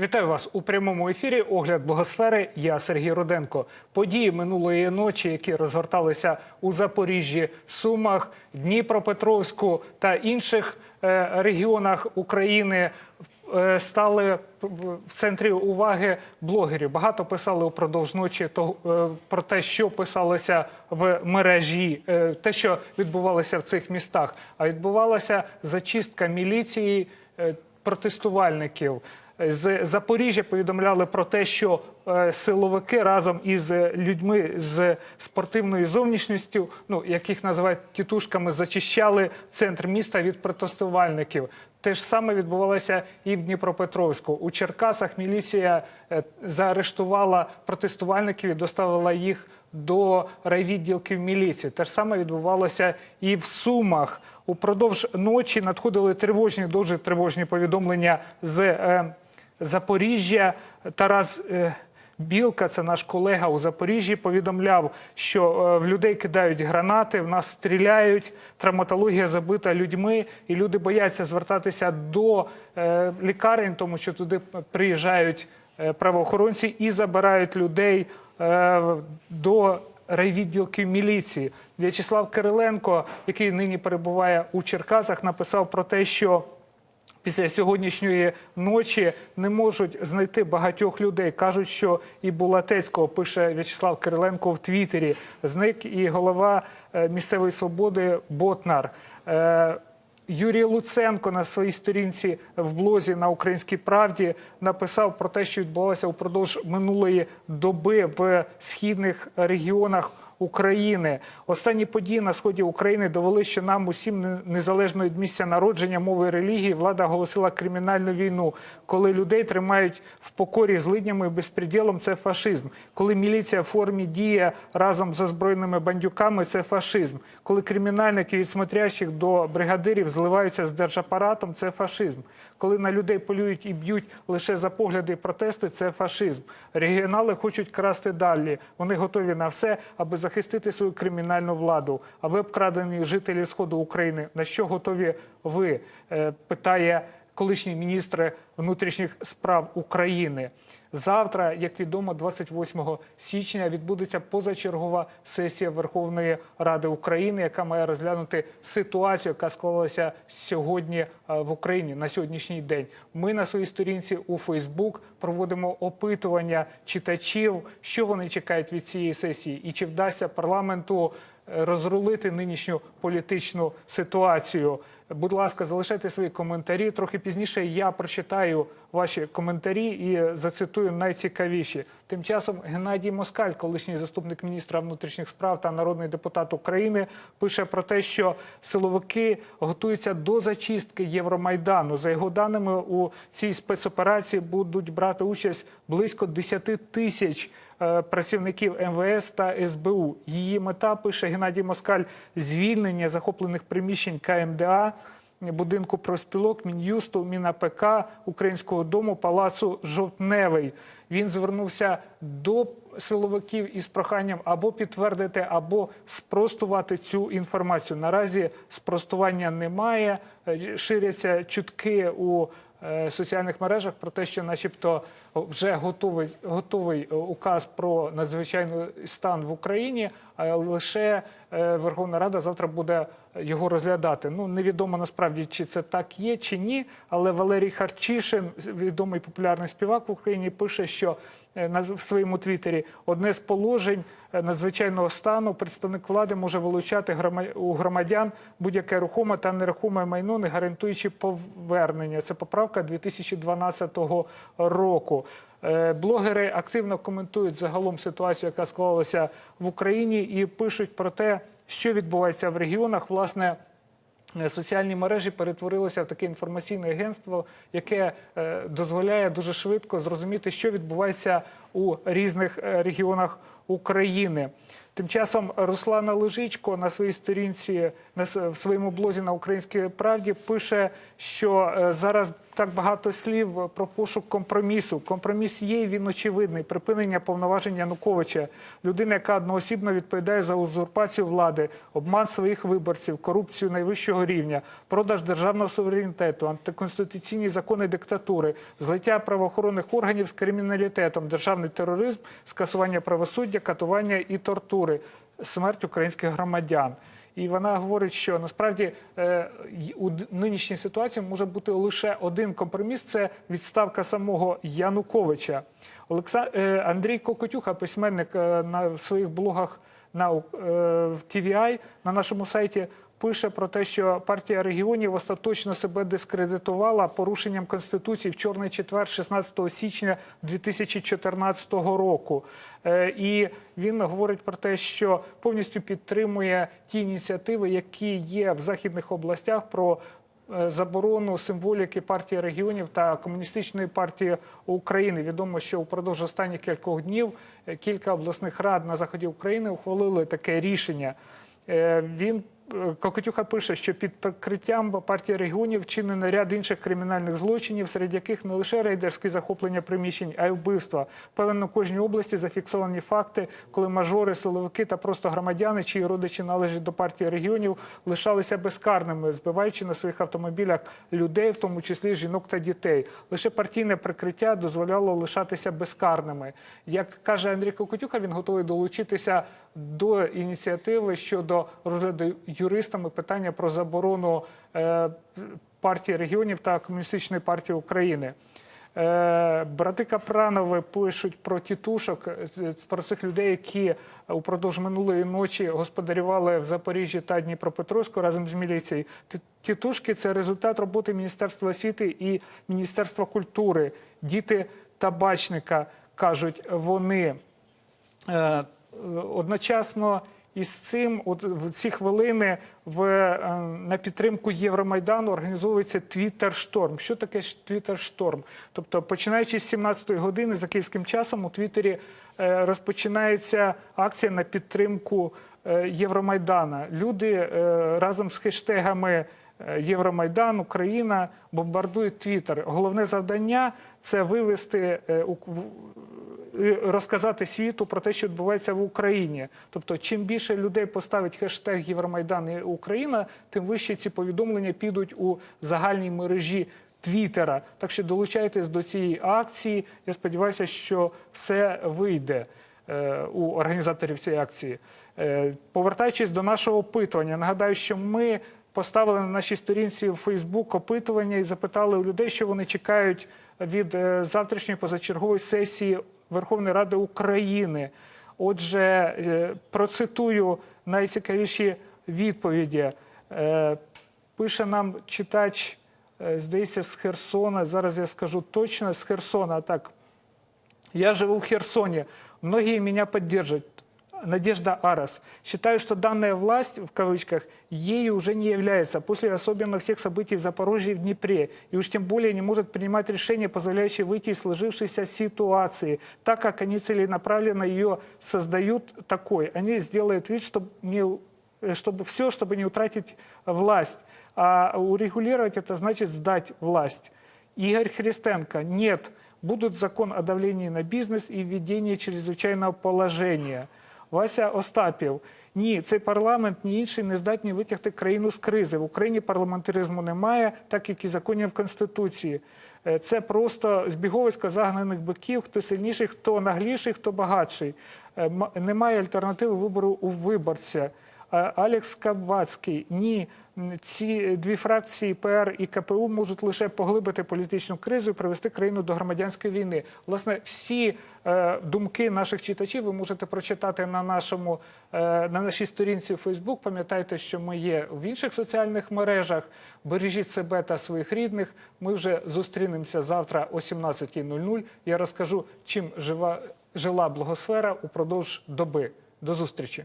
Вітаю вас у прямому ефірі. Огляд благосфери. Я Сергій Руденко. Події минулої ночі, які розгорталися у Запоріжжі, Сумах, Дніпропетровську та інших е, регіонах України. е, Стали в центрі уваги блогерів. Багато писали упродовж ночі е, про те, що писалося в мережі, те, що відбувалося в цих містах. А відбувалася зачистка міліції протестувальників. З Запоріжжя повідомляли про те, що е, силовики разом із людьми з спортивною зовнішністю, ну яких називають тітушками, зачищали центр міста від протестувальників. Те ж саме відбувалося і в Дніпропетровську. У Черкасах міліція е, заарештувала протестувальників і доставила їх до райвідділків міліції. Те ж саме відбувалося і в Сумах. Упродовж ночі надходили тривожні, дуже тривожні повідомлення з е, Запоріжжя. Тарас е, Білка, це наш колега у Запоріжжі, повідомляв, що е, в людей кидають гранати, в нас стріляють, травматологія забита людьми, і люди бояться звертатися до е, лікарень, тому що туди приїжджають правоохоронці і забирають людей до райвідділків міліції. В'ячеслав Кириленко, який нині перебуває у Черкасах, написав про те, що після сьогоднішньої ночі не можуть знайти багатьох людей. Кажуть, що і Булатецького пише В'ячеслав Кириленко в Твіттері. Зник і голова е, місцевої свободи Ботнар. Е, Юрій Луценко на своїй сторінці в блозі на Українській правді написав про те, що відбувалося упродовж минулої доби в східних регіонах України. Останні події на сході України довели, що нам усім незалежно від місця народження, мови і релігії, влада оголосила кримінальну війну. Коли людей тримають в покорі злиднями і безпреділом, це фашизм. Коли міліція в формі діє разом з озброєними бандюками, це фашизм. Коли кримінальники від смотрящих до бригадирів зливаються з держапаратом, це фашизм. Коли на людей полюють і б'ють лише за погляди і протести, це фашизм. Регіонали хочуть красти далі. Вони готові на все, аби захистити свою кримінальну владу. А ви обкрадені жителі сходу України. На що готові ви? Е, Питає колишній міністр внутрішніх справ України. Завтра, як відомо, 28 січня відбудеться позачергова сесія Верховної Ради України, яка має розглянути ситуацію, яка склалася сьогодні е, в Україні на сьогоднішній день. Ми на своїй сторінці у Фейсбук проводимо опитування читачів, що вони чекають від цієї сесії, і чи вдасться парламенту розрулити нинішню політичну ситуацію. Будь ласка, залишайте свої коментарі. Трохи пізніше я прочитаю ваші коментарі і зацитую найцікавіші. Тим часом Геннадій Москаль, колишній заступник міністра внутрішніх справ та народний депутат України, пише про те, що силовики готуються до зачистки Євромайдану. За його даними, у цій спецоперації будуть брати участь близько 10 тисяч працівників МВС та СБУ. Її мета пише Геннадій Москаль звільнення захоплених приміщень КМДА. Будинку профспілок, Мін'юсту, МінАПК, Українського дому, палацу Жовтневий. Він звернувся до силовиків із проханням або підтвердити, або спростувати цю інформацію. Наразі спростування немає. Е, Ширяться чутки у е, соціальних мережах про те, що, начебто, вже готовий, готовий е, указ про надзвичайний стан в Україні, а лише е, Верховна Рада завтра буде його розглядати. Ну невідомо насправді, чи це так є, чи ні. Але Валерій Харчишин, відомий популярний співак в Україні, пише, що е, в своєму твіттері одне з положень надзвичайного стану представник влади може вилучати у громадян будь-яке рухоме та нерухоме майно, не гарантуючи повернення. Це поправка 2012 року. Е, Блогери активно коментують загалом ситуацію, яка склалася в Україні, і пишуть про те, що відбувається в регіонах. Власне, е, соціальні мережі перетворилися в таке інформаційне агентство, яке е, дозволяє дуже швидко зрозуміти, що відбувається у різних е, регіонах України. Тим часом Руслана Лежичко на своїй сторінці в своєму блозі на Українській правді пише, що е, зараз так багато слів про пошук компромісу. Компроміс є, він очевидний. Припинення повноважень Януковича, людина, яка одноосібно відповідає за узурпацію влади, обман своїх виборців, корупцію найвищого рівня, продаж державного суверенітету, антиконституційні закони диктатури, злиття правоохоронних органів з криміналітетом, державний тероризм, скасування правосуддя, катування і тортури, смерть українських громадян. І вона говорить, що насправді е, у нинішній ситуації може бути лише один компроміс це відставка самого Януковича. Е, Андрій Кокотюха, письменник е, на своїх блогах на TVI, на нашому сайті. Пише про те, що партія регіонів остаточно себе дискредитувала порушенням конституції в чорний четвер, 16 січня 2014 року. Е, І він говорить про те, що повністю підтримує ті ініціативи, які є в західних областях про е, заборону символіки партії регіонів та комуністичної партії України. Відомо, що упродовж останніх кількох днів е, кілька обласних рад на заході України ухвалили таке рішення. Він Кокотюха пише, що під прикриттям партії регіонів вчинено ряд інших кримінальних злочинів, серед яких не лише рейдерські захоплення приміщень, а й вбивства. Певно, в кожній області зафіксовані факти, коли мажори, силовики та просто громадяни, чиї родичі належать до партії регіонів, лишалися безкарними, збиваючи на своїх автомобілях людей, в тому числі жінок та дітей. Лише партійне прикриття дозволяло лишатися безкарними. Як каже Андрій Кокотюха, він готовий долучитися до ініціативи щодо розгляду юристами питання про заборону е, партії регіонів та комуністичної партії України. Е, Брати Капранови пишуть про тітушок, е, про цих людей, які упродовж минулої ночі господарювали в Запоріжжі та Дніпропетровську разом з міліцією. Тітушки це результат роботи Міністерства освіти і Міністерства культури. Діти табачника кажуть вони. Е, Одночасно із цим, от в ці хвилини в, е, на підтримку Євромайдану організовується Твіттер-шторм. Що таке Твіттер-шторм? Тобто, починаючи з 17-ї години за київським часом, у Твіттері е, розпочинається акція на підтримку е, Євромайдана. Люди разом з хештегами Євромайдан, Україна бомбардують Твіттер. Головне завдання це вивести у- і розказати світу про те, що відбувається в Україні. Тобто, чим більше людей поставить хештег Євромайдан і Україна, тим вище ці повідомлення підуть у загальній мережі Твіттера. Так що долучайтесь до цієї акції. Я сподіваюся, що все вийде е, у організаторів цієї акції. Е, Повертаючись до нашого опитування, нагадаю, що ми поставили на нашій сторінці в Фейсбук опитування і запитали у людей, що вони чекають від е, завтрашньої позачергової сесії Верховної Ради України. Отже, е, процитую найцікавіші відповіді. Е, Пише нам читач, здається, з Херсона. Зараз я скажу точно з Херсона. Так, я живу в Херсоне. Многие меня поддержат. Надежда Арас. Считаю, что данная власть, в кавычках, ею уже не является после особенно всех событий в Запорожье и в Днепре, и уж тем более не может принимать решения, позволяющие выйти из сложившейся ситуации, так как они целенаправленно ее создают такой. Они сделают вид, чтобы, не, э, чтобы все, чтобы не утратить власть. А урегулировать это значит сдать власть. Игорь Христенко. Нет, будут закон о давлении на бизнес и введение чрезвычайного положения. Вася Остапів. Ні, цей парламент, ні інший не здатні витягти країну з кризи. В Україні парламентаризму немає, так як і законів Конституції. Е, Це просто збіговиська загнаних биків, хто сильніший, хто нагліший, хто багатший. Е, Немає альтернативи вибору у виборця. Алекс Кабацький. Ні, ці дві фракції ПР і КПУ можуть лише поглибити політичну кризу і привести країну до громадянської війни. Власне, всі е, думки наших читачів ви можете прочитати на нашому е, на нашій сторінці в Facebook. Пам'ятайте, що ми є в інших соціальних мережах. Бережіть себе та своїх рідних. Ми вже зустрінемося завтра о 17.00. Я розкажу, чим жива жила благосфера упродовж доби. До зустрічі.